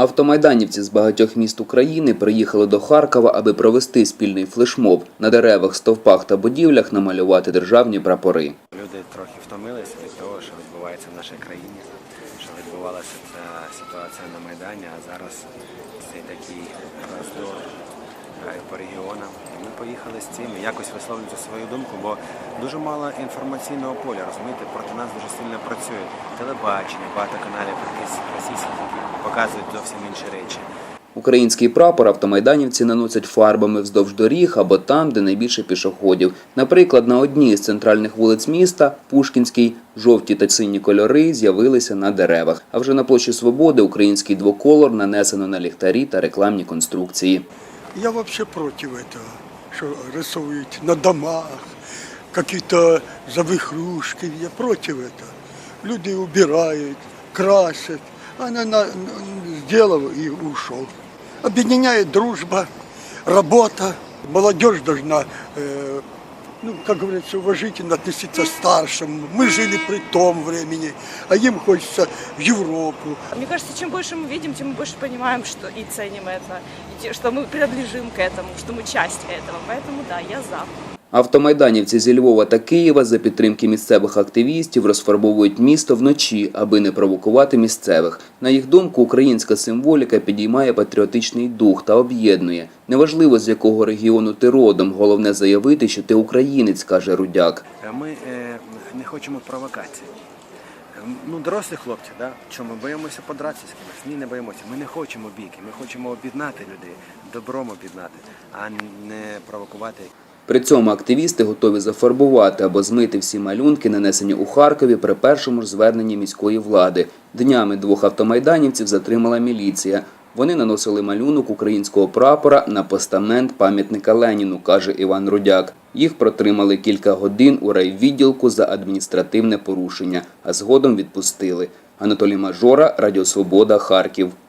Автомайданівці з багатьох міст України приїхали до Харкова, аби провести спільний флешмоб на деревах, стовпах та будівлях намалювати державні прапори. Люди трохи втомилися від того, що відбувається в нашій країні, що відбувалася ця ситуація на Майдані, а зараз цей такий по регіонам. Ми поїхали з цим якось висловлювати свою думку, бо дуже мало інформаційного поля, розумієте, проти нас дуже сильно працює телебачення, багато каналів російських, які показують зовсім інші речі. Український прапор автомайданівці наносять фарбами вздовж доріг або там, де найбільше пішоходів. Наприклад, на одній з центральних вулиць міста Пушкінській жовті та сині кольори з'явилися на деревах. А вже на площі Свободи український двоколор нанесено на ліхтарі та рекламні конструкції. Я вообще против этого, что рисуют на домах, какие-то завихрушки. Я против этого. Люди убирают, красят. А на, на, сделал и ушел. Объединяет дружба, работа. Молодежь должна, э, ну, как говорится, уважительно относиться к старшим. Мы жили при том времени, а им хочется в Европу, Мне кажется, чем больше мы видим, тем мы больше понимаем, что и ценим это, и те- что мы принадлежим к этому, что мы часть этого. Поэтому да, я за. Автомайданівці зі Львова та Києва за підтримки місцевих активістів розфарбовують місто вночі, аби не провокувати місцевих. На їх думку, українська символіка підіймає патріотичний дух та об'єднує. Неважливо з якого регіону ти родом, головне заявити, що ти українець, каже Рудяк. Е, Ми е, не хочемо провокації. Е, Ну, дорослі хлопці, да? що ми боїмося подратися з кимось? Ні, не боїмося. Ми не хочемо бійки, ми хочемо об'єднати людей, добром об'єднати, а не провокувати. При цьому активісти готові зафарбувати або змити всі малюнки, нанесені у Харкові при першому ж зверненні міської влади. Днями двох автомайданівців затримала міліція. Вони наносили малюнок українського прапора на постамент пам'ятника Леніну, каже Іван Рудяк. Їх протримали кілька годин у райвідділку за адміністративне порушення, а згодом відпустили. Анатолій Мажора, Радіо Свобода, Харків.